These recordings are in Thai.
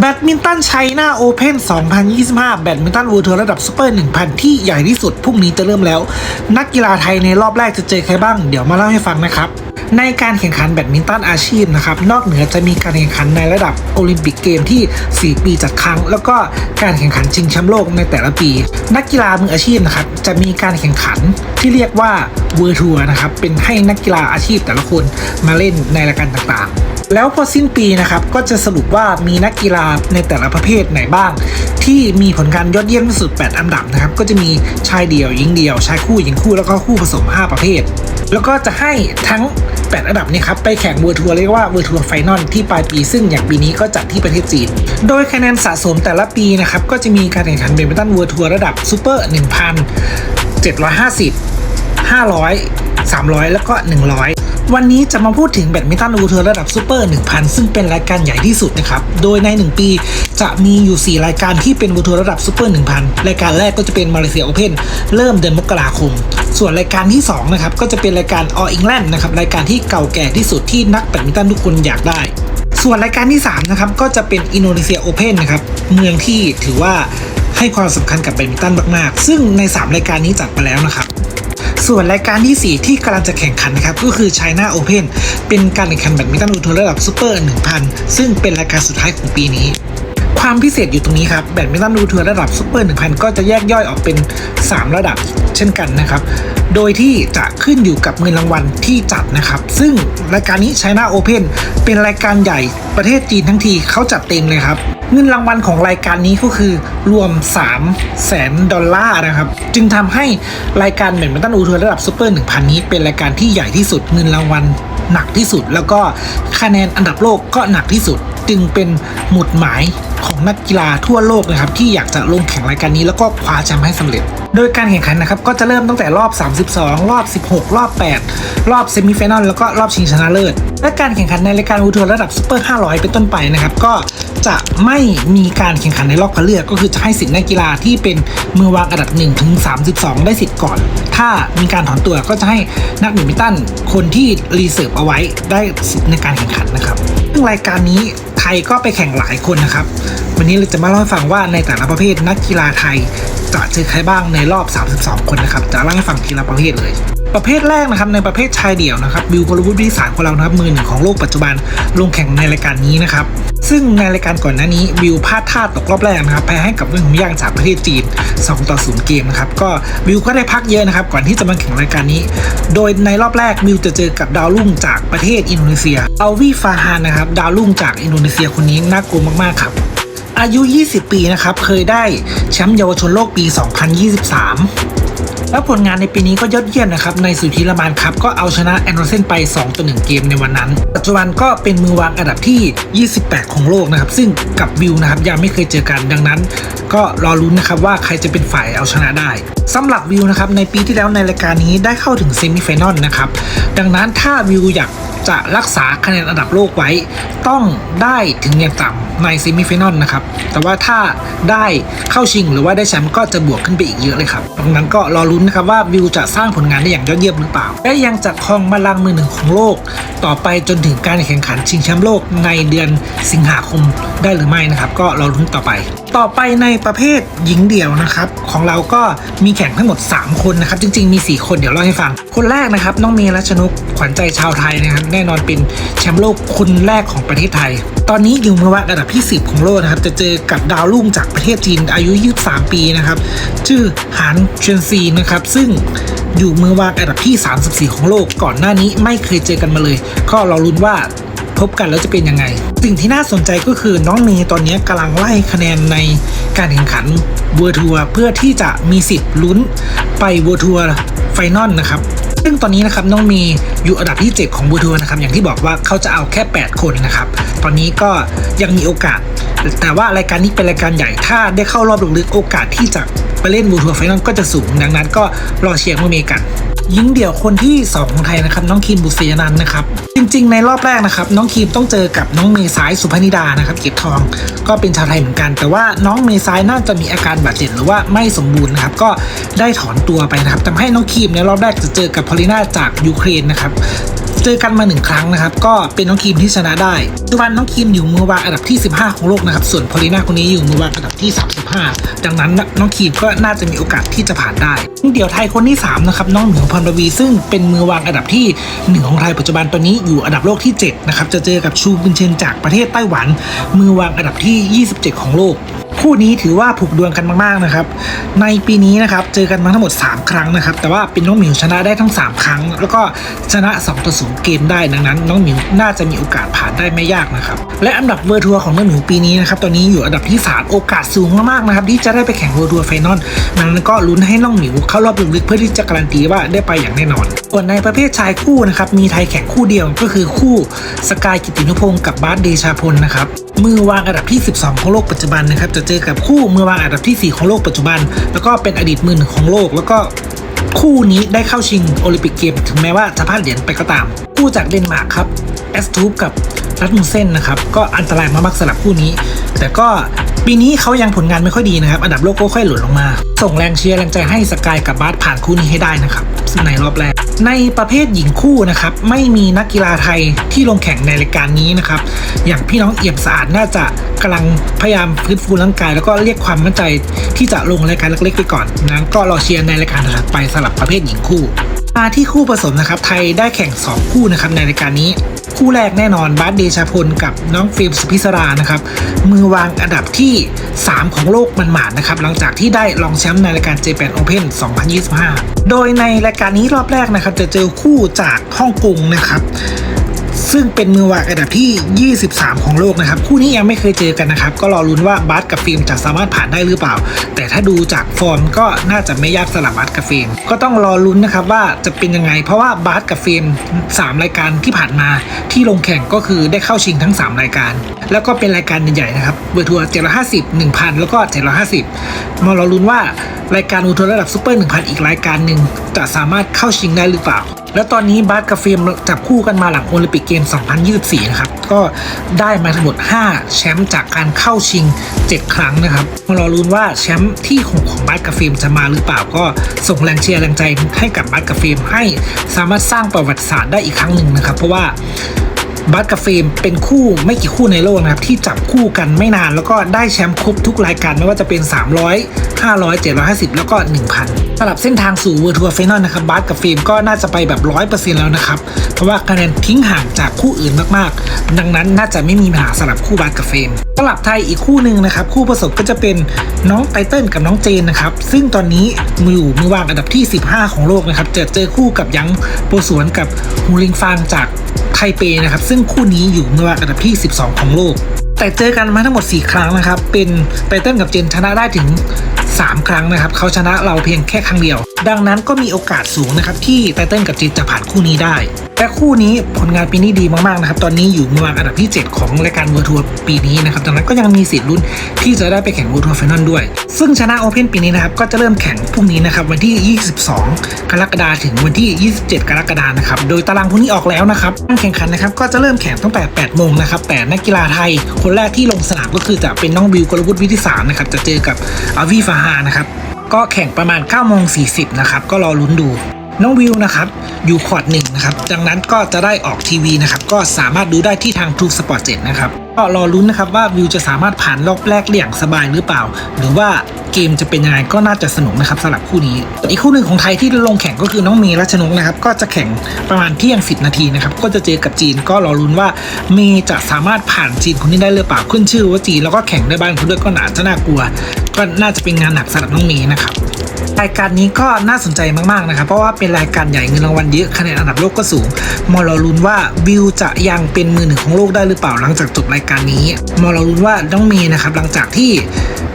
แบดมินตันไชน่าโอเพน2025 แบดมินตันเวิลด์ทัวร์ระดับซูเปอร์ 1,000 ที่ใหญ่ที่สุดพรุ่งนี้จะเริ่มแล้ว นักกีฬาไทยในรอบแรกจะเจอใครบ้าง เดี๋ยวมาเล่าให้ฟังนะครับในการแข่งขันแบดมินตันอาชีพนะครับ นอกเหนือจะมีการแข่งขันในระดับโอลิมปิกเกมที่ 4 ปีจัดครั้ง แล้วก็การแข่งขันชิงแชมป์โลกในแต่ละปี นักกีฬามืออาชีพนะครับจะมีการแข่งขันที่เรียกว่าเวิร์ทัวร์นะครับเป็นให้นักกีฬาอาชีพแต่ละคนมาเล่นในรายการต่างๆ แล้วพอสิ้นปีนะครับก็จะสรุปว่ามีนักกีฬาในแต่ละประเภทไหนบ้าง ที่มีผลการยอดเยี่ยมที่สุด 8 อันดับนะครับก็จะมีชายเดี่ยวหญิงเดี่ยว ชายคู่หญิงคู่แล้วก็คู่ผสม 5 ประเภท แล้วก็จะให้ทั้ง 8 อันดับนี้ครับไปแข่งเวอร์ทัวร์เรียกว่าเวอร์ทัวร์ไฟนอลที่ปลายปีซึ่งอย่างปีนี้ก็จัดที่ประเทศจีน โดยคะแนนสะสมแต่ละปีนะครับก็จะมีการแข่งขันแบดมินตันเวอร์ทัวร์ระดับซูเปอร์1,750 500 300 แล้วก็ 100 วันนี้จะมาพูดถึงแบดมินตันวูเทอร์ระดับซูเปอร์ 1000 ซึ่งเป็นรายการใหญ่ที่สุดนะครับ โดยใน 1 ปีจะมีอยู่ 4 รายการที่เป็นวูเทอร์ระดับซูเปอร์ 1000 รายการแรกก็จะเป็นมาเลเซียโอเพนเริ่มเดือนมกราคม ส่วนรายการที่2นะครับก็จะเป็นรายการออ l งแลนด์นะครับรายการที่เก่าแก่ที่สุดที่นักแบดมินตันทุกคนอยากได้ส่วนรายการที่ 3 นะครับ ก็จะเป็นอินโดนีเซียโอเพนนะครับ เมืองที่ถือว่าให้ความสำคัญกับแบดมินตันมาก ๆ ซึ่งใน 3 รายการนี้จัดไปแล้วนะครับ ส่วนรายการที่ 4 ที่กำลังจะแข่งขันนะครับก็คือ China Open เป็นการแข่งขันแบดมินตันอุทัวร์ระดับซูเปอร์1000 ซึ่งเป็นรายการสุดท้ายของปีนี้ ความพิเศษอยู่ตรงนี้ครับแบดมินตันอุทัวร์ระดับซูเปอร์1000 ก็จะแยกย่อยออกเป็น 3 ระดับเช่นกันนะครับ โดยที่จะขึ้นอยู่กับเงินรางวัลที่จัดนะครับ ซึ่งรายการนี้ China Open เป็นรายการใหญ่ประเทศจีนทั้งทีเขาจัดเต็มเลยครับ เงินรางวัลของรายการนี้ก็คือรวม3แสนดอลลาร์นะครับ จึงทำให้รายการแบดมินตันอูทัวร์ระดับซูเปอร์1000 นี้เป็นรายการที่ใหญ่ที่สุดเงินรางวัลหนักที่สุด แล้วก็คะแนนอันดับโลกก็หนักที่สุด จึงเป็นหมุดหมายของนักกีฬาทั่วโลกนะครับที่อยากจะลงแข่งรายการนี้แล้วก็คว้าแชมป์ให้สำเร็จ โดยการแข่งขันนะครับก็จะเริ่มตั้งแต่รอบ 32 รอบ 16 รอบ 8 รอบเซมิไฟแนลแล้วก็รอบชิงชนะเลิศ และการแข่งขันในรายการอูทัวร์ระดับซูเปอร์ 500 เป็นต้นไปนะครับก็จะไม่มีการแข่งขันในรอบคัดเลือก ก็คือจะให้สิทธิ์นักกีฬาที่เป็นมือวางอันดับ1ถึง32 ได้สิทธิ์ก่อน ถ้ามีการถอนตัวก็จะให้นักแบดมินตันคนที่รีเซิร์ฟเอาไว้ได้สิทธิ์ในการแข่งขันนะครับซึ่งรายการนี้ ยก็ไปแข่งหลายคนนะครับ วันนี้เราจะมาเล่าให้ฟังว่าในแต่ละประเภทนักกีฬาไทยจะเจอใครบ้างในรอบ 32 คนนะครับ จะเล่าให้ฟังทีละประเภทเลย ประเภทแรกนะครับในประเภทชายเดี่ยวนะครับบิวกลวุฒิวิสารของเรานะครับมือหนึ่งของโลกปัจจุบันลงแข่งในรายการนี้นะครับซึ่งในรายการก่อนหน้านี้บิวพลาดท่าตกรอบแรกนะครับแพ้ให้กับเรื่องของย่างจากประเทศจีน 2 ต่อ 0 เกมนะครับก็บิวก็ได้พักเยอะนะครับก่อนที่จะมาแข่งรายการนี้ โดยในรอบแรกบิวจะเจอกับดาวรุ่งจากประเทศอินโดนีเซียอัลวีฟาฮานนะครับดาวรุ่งจากอินโดนีเซียคนนี้น่ากลัวมากๆครับอายุ 20 ปีนะครับเคยได้แชมป์เยาวชนโลกปี 2023 แล้วผลงานในปีนี้ก็ยอดเยี่ยมนะครับ ในสุธีรามานครับก็เอาชนะแอนโดรเซนไป 2ต่อ1เกมในวันนั้น ปัจจุบันก็เป็นมือวางอันดับที่ 28 ของโลกนะครับ ซึ่งกับวิวนะครับยังไม่เคยเจอกันดังนั้น ก็รอลุ้นนะครับว่าใครจะเป็นฝ่ายเอาชนะได้สำหรับวิวนะครับในปีที่แล้วในรายการนี้ได้เข้าถึงเซมิไฟแนลนะครับดังนั้นถ้าวิวอยาก จะรักษาคะแนนอันดับโลกไว้ ต้องได้ถึงอย่างต่ำในเซมิไฟแนลนะครับ แต่ว่าถ้าได้เข้าชิงหรือว่าได้แชมป์ก็จะบวกขึ้นไปอีกเยอะเลยครับดังนั้นก็รอลุ้นนะครับว่าวิวจะสร้างผลงานได้อย่างยอดเยี่ยมหรือเปล่า และยังจะครองบัลลังก์มือหนึ่งของโลก ต่อไปจนถึงการแข่งขันชิงแชมป์โลกในเดือนสิงหาคมได้หรือไม่นะครับ ก็รอลุ้นต่อไป ต่อไปในประเภทหญิงเดี่ยวนะครับ ของเราก็มีแข่งทั้งหมด 3 คนนะครับ จริง ๆ มี 4 คนเดี๋ยวเล่าให้ฟัง คนแรกนะครับ น้องเมย์รัชนกขวัญใจชาวไทยนะครับ แน่นอนเป็นแชมป์โลกคนแรกของประเทศไทย ตอนนี้อยู่มือวางอันดับที่ 10 ของโลกนะครับ จะเจอกับดาวรุ่งจากประเทศจีนอายุ 23 ปีนะครับ ชื่อหานเชียนซีนะครับ ซึ่งอยู่มือวางอันดับที่ 34 ของโลกก่อนหน้านี้ไม่เคยเจอกันมาเลย ก็เราลุ้นว่า พบกันแล้วจะเป็นยังไง สิ่งที่น่าสนใจก็คือน้องเมย์ตอนนี้กำลังไล่คะแนนในการแข่งขันเวอร์ทัวร์เพื่อที่จะมีสิทธิ์ลุ้นไปเวอร์ทัวร์ไฟนอลนะครับซึ่งตอนนี้นะครับน้องเมย์อยู่อันดับที่ 7 ของเวอร์ทัวร์นะครับอย่างที่บอกว่าเขาจะเอาแค่ 8 คนนะครับตอนนี้ก็ยังมีโอกาส แต่ว่ารายการนี้เป็นรายการใหญ่ถ้าได้เข้ารอบลึกๆโอกาสที่จะไปเล่นเวอร์ทัวร์ไฟนอลก็จะสูง ดังนั้นก็รอเชียร์น้องเมย์กัน ยิงเดี่ยวคนที่ 2 ของไทยนะครับน้องคีมบุษยนันท์นะครับ จริง ๆ ในรอบแรกนะครับ น้องคีมต้องเจอกับน้องเมษายสุพนิดานะครับเก็บทองก็เป็นชาวไทยเหมือนกัน แต่ว่าน้องเมษายน่าจะมีอาการบาดเจ็บหรือว่าไม่สมบูรณ์นะครับก็ได้ถอนตัวไปนะครับทำให้น้องคีมในรอบแรกจะเจอกับพอลิน่าจากยูเครนนะครับ จจอกันมาหนึ่งครั้งนะครับ ก็เป็นน้องคีมที่ชนะได้ปัจจุบันน้องคีมอยู่มือวางอันดับที่ 15 ของโลกนะครับ ส่วนพอลิน่าคนนี้อยู่มือวางอันดับที่ 35 ดังนั้นน้องคีมก็น่าจะมีโอกาสที่จะผ่านได้ เดี๋ยวไทยคนที่ 3 นะครับ น้องเหมียวพรวีซึ่งเป็นมือวางอันดับที่หนึ่งของไทยปัจจุบันตอนนี้อยู่อันดับโลกที่ 7 นะครับ จะเจอกับชูบินเชนจากประเทศไต้หวัน มือวางอันดับที่ 27 ของโลก คู่นี้ถือว่าผูกดวงกันมากๆนะครับ ในปีนี้นะครับเจอกันมาทั้งหมด 3 ครั้งนะครับ แต่ว่าเป็นน้องหมิวชนะได้ทั้ง 3 ครั้ง แล้วก็ชนะ2ต่อ0เกมได้ดังนั้น น้องหมิวน่าจะมีโอกาสผ่านได้ไม่ยากนะครับและอันดับเวอร์ทัวร์ของน้องหมิวปีนี้นะครับตอนนี้อยู่อันดับที่ 3 โอกาสสูงมากๆนะครับที่จะได้ไปแข่งเวอร์ทัวร์ไฟนอลดังนั้นก็ลุ้นให้น้องหมิวเข้ารอบลึกๆเพื่อที่จะการันตีว่าได้ไปอย่างแน่นอนส่วนในประเภทชายคู่นะครับมีไทยแข่งคู่เดียวก็คือคู่สกายกิตินุพงศ์กับบาสเดชาพลนะครับ มือวางอันดับที่ 12 ของโลกปัจจุบันนะครับจะเจอกับคู่มือวางอันดับที่ 4 ของโลกปัจจุบัน แล้วก็เป็นอดีตมือหนึ่งของโลก แล้วก็คู่นี้ได้เข้าชิงโอลิมปิกเกมถึงแม้ว่าจะพลาดเหรียญไปก็ตาม คู่จากเดนมาร์กครับแอสทูปกับรัตมุเซนนะครับก็อันตรายมากๆสำหรับคู่นี้ แต่ก็ ปีนี้เขายังผลงานไม่ค่อยดีนะครับ อันดับโลกก็ค่อยหล่นลงมา ส่งแรงเชียร์แรงใจให้สกายกับบาสผ่านคู่นี้ให้ได้นะครับในรอบแรก ในประเภทหญิงคู่นะครับ ไม่มีนักกีฬาไทยที่ลงแข่งในรายการนี้นะครับ อย่างพี่น้องเอี่ยมสะอาดน่าจะกำลังพยายามฟื้นฟูร่างกาย แล้วก็เรียกความมั่นใจที่จะลงรายการเล็กๆไปก่อนนั้นก็รอเชียร์ในรายการถัดไปสลับประเภทหญิงคู่ มาที่คู่ผสมนะครับ ไทยได้แข่ง 2 คู่นะครับในรายการนี้ คู่แรกแน่นอนบาสเดชาพลกับน้องฟิล์มสุพิศรานะครับ มือวางอันดับที่ 3 ของโลกมันหมาดนะครับ หลังจากที่ได้รองแชมป์ในรายการ Japan Open 2025 โดยในรายการนี้รอบแรกนะครับ จะเจอคู่จากฮ่องกงนะครับ ซึ่งเป็นมือวางอันดับที่ 23 ของโลกนะครับ คู่นี้ยังไม่เคยเจอกันนะครับ ก็รอลุ้นว่าบาสกับฟิล์มจะสามารถผ่านได้หรือเปล่า แต่ถ้าดูจากฟอร์มก็น่าจะไม่ยากสลับบาสกับฟิล์มก็ต้องรอลุ้นนะครับว่าจะเป็นยังไง เพราะว่าบาสกับฟิล์ม3 รายการที่ผ่านมาที่ลงแข่งก็คือได้เข้าชิงทั้ง 3 รายการ แล้วก็เป็นรายการใหญ่ๆนะครับเบอร์ทัวร์750 1,000 แล้วก็ 750 มารอลุ้นว่ารายการอูทัวร์ระดับซูเปอร์1,000 อีกรายการหนึ่งจะสามารถเข้าชิงได้หรือเปล่า แล้วตอนนี้บาสกับฟิล์มจับคู่กันมาหลังโอลิมปิกเกม2024 นะครับ ก็ได้มาทั้งหมด 5 แชมป์จากการเข้าชิง 7 ครั้งนะครับมารอลุ้นว่าแชมป์ที่ของของบัตกับฟิล์มจะมาหรือเปล่าก็ส่งแรงเชียร์แรงใจให้กับบัตกับฟิล์มให้สามารถสร้างประวัติศาสตร์ได้อีกครั้งหนึ่งนะครับ เพราะว่า บัสกับเฟรมเป็นคู่ไม่กี่คู่ในโลกนะครับที่จับคู่กันไม่นานแล้วก็ได้แชมป์ครบทุกรายการไม่ว่าจะเป็น 300 500 750 แล้วก็ 1,000สำหรับเส้นทางสู่เวอร์ทัวร์ไฟนอลนะครับบัสกับเฟรมก็น่าจะไปแบบ 100%แล้วนะครับ เพราะว่าคะแนนทิ้งห่างจากคู่อื่นมากๆ ดังนั้นน่าจะไม่มีปัญหาสำหรับคู่บัสกับเฟรมสำหรับไทยอีกคู่หนึ่งนะครับคู่ผสมก็จะเป็นน้องไตเติ้ลกับน้องเจนนะครับซึ่งตอนนี้มืออยู่มือวางอันดับที่ 15 ของโลกนะครับจะเจอคู่กับยังโปสวนกับฮูลิงฟางจาก ไทเปนะครับ ซึ่งคู่นี้อยู่มือวางอันดับที่ 12 ของโลก แต่เจอกันมาทั้งหมด 4 ครั้งนะครับ เป็นไตเติ้ลกับเจนชนะได้ถึง 3 ครั้งนะครับ เขาชนะเราเพียงแค่ครั้งเดียว ดังนั้นก็มีโอกาสสูงนะครับที่ไตเติ้ลกับเจนจะผ่านคู่นี้ได้ และคู่นี้ผลงานปีนี้ดีมากๆนะครับตอนนี้อยู่มือวางอันดับที่ 7 ของรายการเวอร์ทัวร์ปีนี้นะครับดังนั้นก็ยังมีสิทธิ์ลุ้นที่จะได้ไปแข่งเวอร์ทัวร์ไฟนอลด้วย ซึ่งชนะโอเพนปีนี้นะครับก็จะเริ่มแข่งพรุ่งนี้นะครับวันที่ 22 กรกฎาคมถึงวันที่ 27 กรกฎาคมนะครับโดยตารางพรุ่งนี้ออกแล้วนะครับการแข่งขันนะครับก็จะเริ่มแข่งตั้งแต่ 8 โมงนะครับแต่นักกีฬาไทย คนแรกที่ลงสนามก็คือจะเป็นน้องวิวกลวุฒิวิทิสารนะครับจะเจอกับอาวีฟาฮานะครับก็แข่งประมาณ9โมง40นะครับก็รอลุ้นดู น้องวิวนะครับอยู่คอร์ดหนึ่งนะครับดังนั้นก็จะได้ออกทีวีนะครับก็สามารถดูได้ที่ทาง True Sport 7 นะครับก็รอลุ้นนะครับว่าวิวจะสามารถผ่านรอบแรกได้อย่างสบายหรือเปล่า หรือว่าเกมจะเป็นยังไงก็น่าจะสนุกนะครับสำหรับคู่นี้ อีกคู่หนึ่งของไทยที่ลงแข่งก็คือน้องเมย์รัชนกนะครับก็จะแข่งประมาณเที่ยง 10 นาทีนะครับก็จะเจอกับจีนก็รอลุ้นว่าเมย์จะสามารถผ่านจีนคนนี้ได้หรือเปล่าขึ้นชื่อว่าจีนแล้วก็แข่งได้บ้านเขาด้วยก็น่าจะน่ากลัว ก็น่าจะเป็นงานหนักสำหรับน้องเมย์นะครับ รายการนี้ก็น่าสนใจมากๆนะครับเพราะว่าเป็นรายการใหญ่เงินรางวัลเยอะคะแนนอันดับโลกก็สูงมอเราลุ้นว่าวิวจะยังเป็นมือหนึ่งของโลกได้หรือเปล่าหลังจากจบรายการนี้มอเราลุ้นว่าน้องมย์นะครับหลังจากที่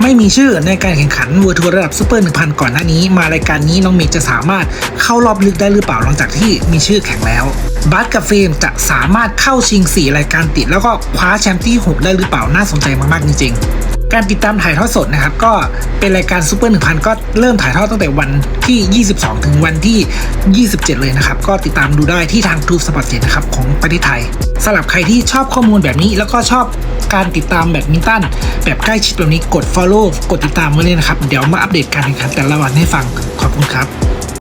ไม่มีชื่อในการแข่งขันเวอร์ทัวร์ระดับซูเปอร์หนึ่งพันก่อนหน้านี้ มารายการนี้น้องเมย์จะสามารถเข้ารอบลึกได้หรือเปล่าหลังจากที่มีชื่อแข่งแล้วบาสกับเฟรมจะสามารถเข้าชิง 4 รายการติด แล้วก็คว้าแชมป์ที่ 6 ได้หรือเปล่าน่าสนใจมากๆจริงๆ การติดตามถ่ายทอดสดนะครับ ก็เป็นรายการซูเปอร์หนึ่งพันก็เริ่มถ่ายทอดตั้งแต่วันที่ 22 ถึงวันที่ 27 เลยนะครับ ก็ติดตามดูได้ที่ทางทูสปอร์ตเจ็นะครับของประเทศไทยสำหรับใครที่ชอบข้อมูลแบบนี้ แล้วก็ชอบการติดตามแบบมินตันแบบใกล้ชิดแบบนี้กด follow กดติดตามไว้เลยนะครับ เดี๋ยวมาอัปเดตการแข่งขันแต่ละวันให้ฟังขอบคุณครับ